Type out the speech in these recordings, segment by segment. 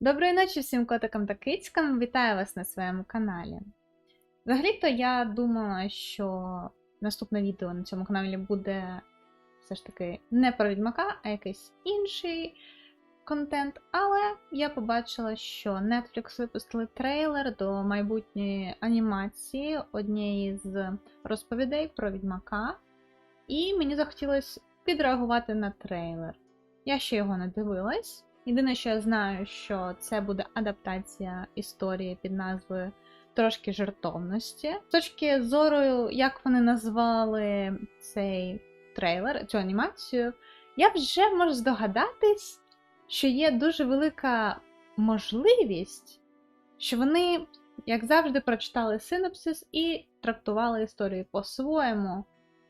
Доброї ночі всім котикам та кицькам. Вітаю вас на своєму каналі. Взагалі-то я думала, що наступне відео на цьому каналі буде все ж таки не про відьмака, а якийсь інший контент. Але я побачила, що Netflix випустили трейлер до майбутньої анімації однієї з розповідей про відьмака. І мені захотілося підреагувати на трейлер. Я ще його не дивилась. Єдине, що я знаю, що це буде адаптація історії під назвою Трошки жартовності. З точки зору, як вони назвали цей трейлер, цю анімацію, я вже можу здогадатись, що є дуже велика можливість, що вони, як завжди, прочитали синопсис і трактували історію по-своєму.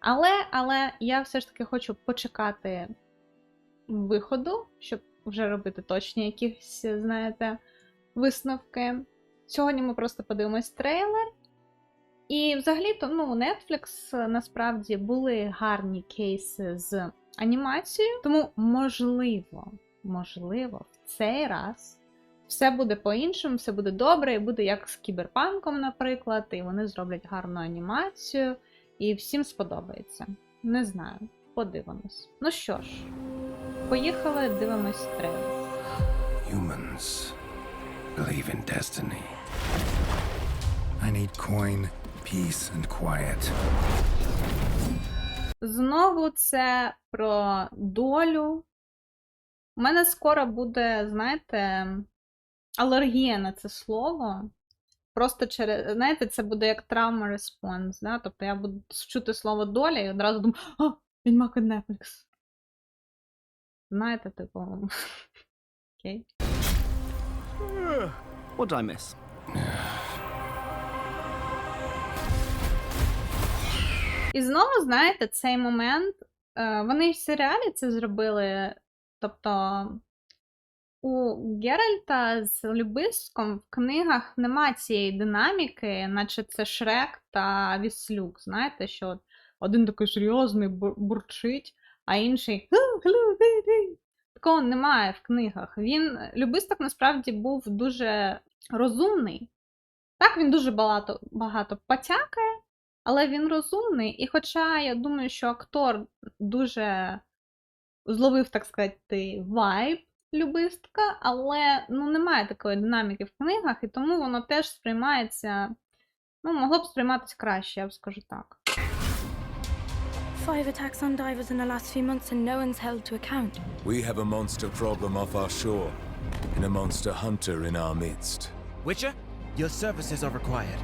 Але, але я все ж таки хочу почекати виходу, щоб вже робити точні якісь, знаєте, висновки. Сьогодні ми просто подивимось трейлер. І взагалі-то, ну, у Netflix насправді були гарні кейси з анімацією, тому можливо, можливо, в цей раз все буде по-іншому, все буде добре, і буде як з кіберпанком, наприклад, і вони зроблять гарну анімацію, і всім сподобається. Не знаю, подивимось. Ну що ж, поїхали, дивимось трейлер. Humans believe in destiny. I need coin, peace, and quiet. Знову це про долю. У мене скоро буде, знаєте, алергія на це слово. Просто через, знаєте, це буде як травма респонс. Да? Тобто я буду чути слово доля і одразу думаю, а, відьмак від Netflix. Знаєте, типу. Окей. What did I miss? І знову, знаєте, цей момент. е, Вони в серіалі це зробили. Тобто у Геральта з Любиском в книгах нема цієї динаміки, наче це Шрек та Віслюк. Знаєте, що один такий серйозний бурчить, а інший. Такого немає в книгах. Він Любисток насправді був дуже розумний. Так, він дуже багато, багато потякає, але він розумний. І хоча я думаю, що актор дуже зловив, так сказати, вайб любистка, але ну, немає такої динаміки в книгах, і тому воно теж сприймається. Ну, могло б сприйматися краще, я б скажу так. Five attacks on divers in the last few months and no one's held to account. We have a monster problem off our shore, and a monster hunter in our midst. Witcher, your services are required.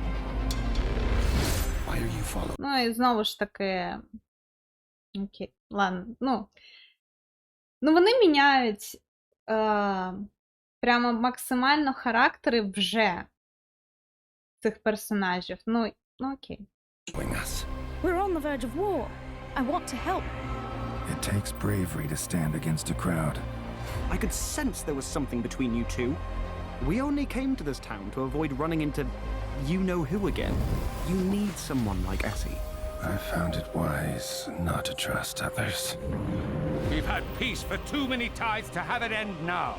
Why are you following? Ну і знову ж таки. Окей, ладно. Ну, ну вони міняють е, прямо максимально характери вже цих персонажів. Ну, ну окей. We're on the verge of war. I want to help. It takes bravery to stand against a crowd. I could sense there was something between you two. We only came to this town to avoid running into you know who again. You need someone like Essie. I found it wise not to trust others. We've had peace for too many tides to have it end now.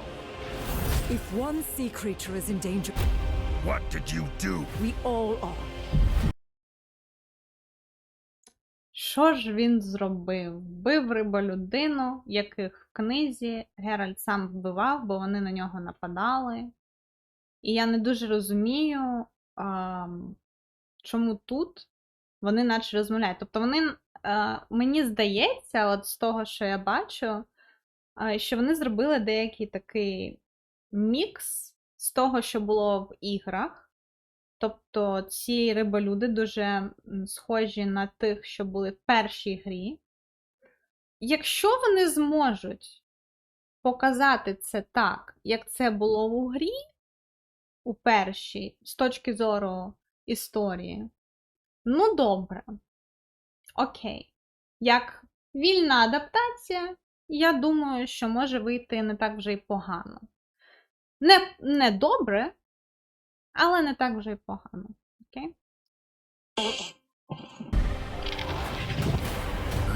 If one sea creature is in danger, What did you do? we all are. Що ж він зробив? Вбив риболюдину, яких в книзі Геральт сам вбивав, бо вони на нього нападали. І я не дуже розумію, а, чому тут вони наче розмовляють. Тобто вони, а, мені здається, от з того, що я бачу, а, що вони зробили деякий такий мікс з того, що було в іграх. Тобто ці риболюди дуже схожі на тих, що були в першій грі. Якщо вони зможуть показати це так, як це було у грі, у першій, з точки зору історії, ну добре. Окей. Як вільна адаптація, я думаю, що може вийти не так вже й погано. Не, не добре, але не так вже й погано. Окей?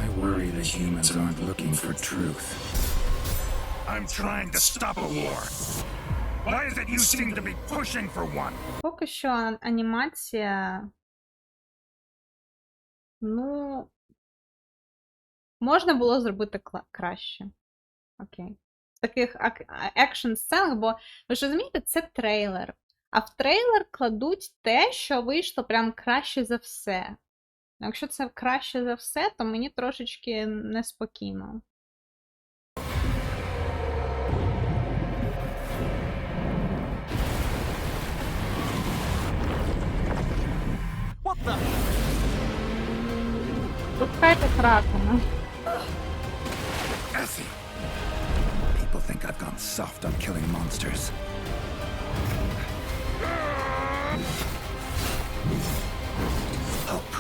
I worry the humans aren't looking for truth. I'm trying to stop a war. Why is it you seem to be pushing for one? Поки що анімація. Ну. Можна було зробити краще. Окей. В таких екшн сценах, бо ви ж розумієте, це трейлер. А в трейлер кладуть те, що вийшло прям краще за все. Якщо це краще за все, то мені трошечки неспокійно. What the? Пускайте кракена. Essie! People think I've gone soft on killing monsters.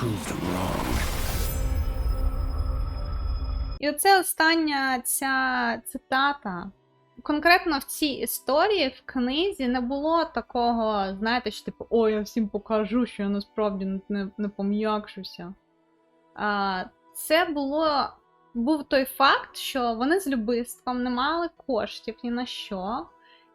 Prove them wrong. І оце остання ця цитата. Конкретно в цій історії, в книзі, не було такого, знаєте, що типу, ой, я всім покажу, що я насправді не, не пом'якшуся. А, це було, був той факт, що вони з любистком не мали коштів ні на що.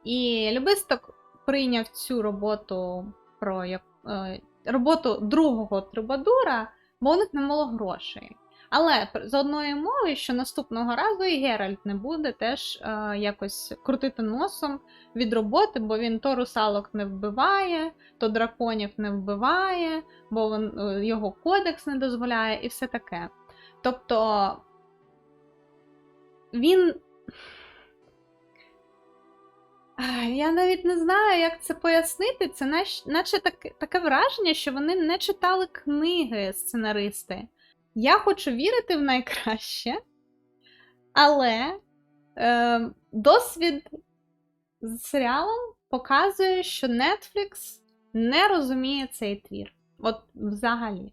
І любисток прийняв цю роботу про як, е, роботу другого трубадура, бо у них не було грошей. Але з одної мови, що наступного разу і Геральт не буде теж е, якось крутити носом від роботи, бо він то русалок не вбиває, то драконів не вбиває, бо він, е, його кодекс не дозволяє, і все таке. Тобто він. Я навіть не знаю, як це пояснити. Це наш- наче таке, таке враження, що вони не читали книги сценаристи. Я хочу вірити в найкраще, але е, досвід з серіалом показує, що Netflix не розуміє цей твір. От взагалі.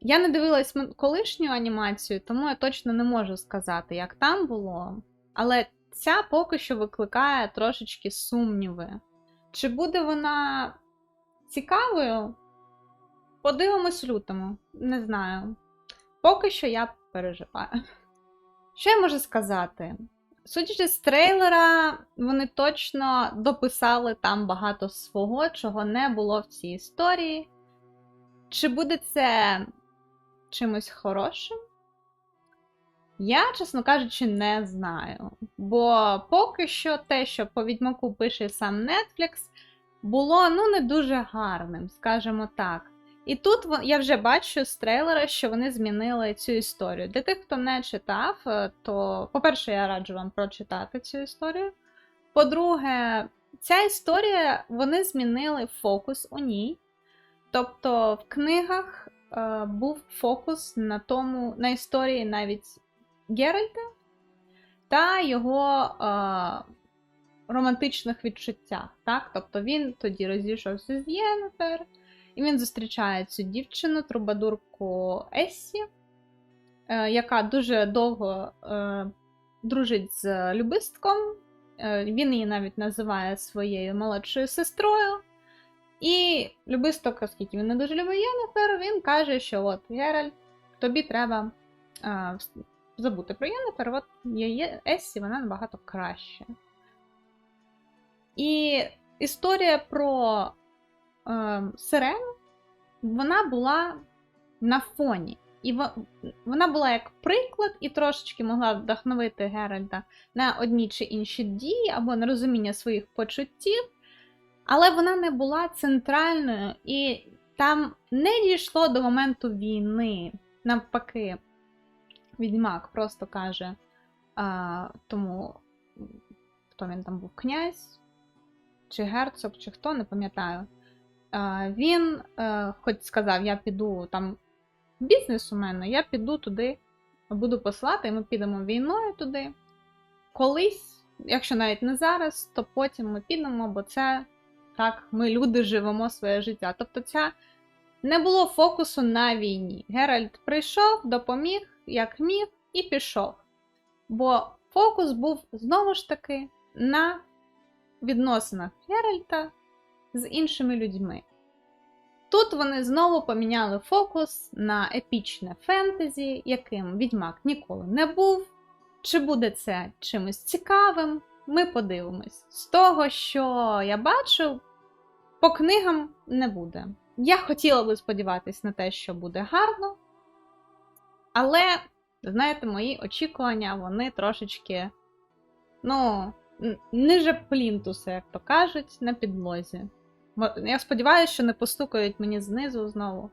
Я не дивилась колишню анімацію, тому я точно не можу сказати, як там було. Але ця поки що викликає трошечки сумніви. Чи буде вона цікавою? Подивимось лютому. Не знаю. Поки що я переживаю. Що я можу сказати? Судячи з трейлера, вони точно дописали там багато свого, чого не було в цій історії. Чи буде це чимось хорошим? Я, чесно кажучи, не знаю. Бо поки що те, що по відьмаку пише сам Netflix, було ну не дуже гарним, скажімо так. І тут я вже бачу з трейлера, що вони змінили цю історію. Для тих, хто не читав, е, то, по-перше, я раджу вам прочитати цю історію. По-друге, ця історія вони змінили фокус у ній. Тобто в книгах е, був фокус на тому, на історії навіть Геральта та його е, романтичних відчуттях. Так? Тобто він тоді розійшовся з Єнефер, і він зустрічає цю дівчину, трубадурку Ессі, е, яка дуже довго е, дружить з любистком. Е, він її навіть називає своєю молодшою сестрою. І любисток, оскільки він не дуже любить Єнефер, він каже, що от Геральт, тобі треба е, забути про Єнефер, от є Ессі, вона набагато краще. І історія про е, Сирену, вона була на фоні. І вона була як приклад і трошечки могла вдохновити Геральта на одні чи інші дії або на розуміння своїх почуттів, але вона не була центральною і там не дійшло до моменту війни. Навпаки, відьмак просто каже а, тому, хто він там був, князь чи герцог, чи хто, не пам'ятаю. А, він е, хоч сказав, я піду там бізнес у мене, я піду туди, буду послати, і ми підемо війною туди. Колись, якщо навіть не зараз, то потім ми підемо, бо це так, ми люди живемо своє життя. Тобто, ця не було фокусу на війні. Геральт прийшов, допоміг, як міг, і пішов. Бо фокус був знову ж таки на відносинах Геральта з іншими людьми. Тут вони знову поміняли фокус на епічне фентезі, яким відьмак ніколи не був. Чи буде це чимось цікавим? ми подивимось. З того, що я бачу, по книгам не буде. Я хотіла би сподіватися на те, що буде гарно. Але, знаєте, мої очікування, вони трошечки, ну, ниже плінтуса, як то кажуть, на підлозі. Я сподіваюся, що не постукають мені знизу знову.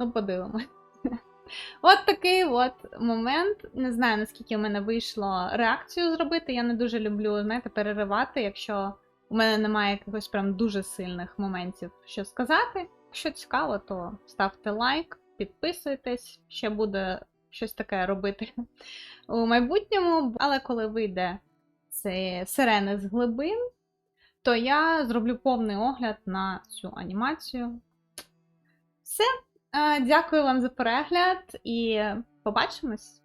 Ну, подивимось. От такий от момент. Не знаю, наскільки в мене вийшло реакцію зробити. Я не дуже люблю, знаєте, переривати, якщо у мене немає якихось прям дуже сильних моментів, що сказати. Якщо цікаво, то ставте лайк, підписуйтесь, ще буде щось таке робити у майбутньому. Але коли вийде це сирени з глибин, то я зроблю повний огляд на цю анімацію. Все. Е, Дякую вам за перегляд і побачимось!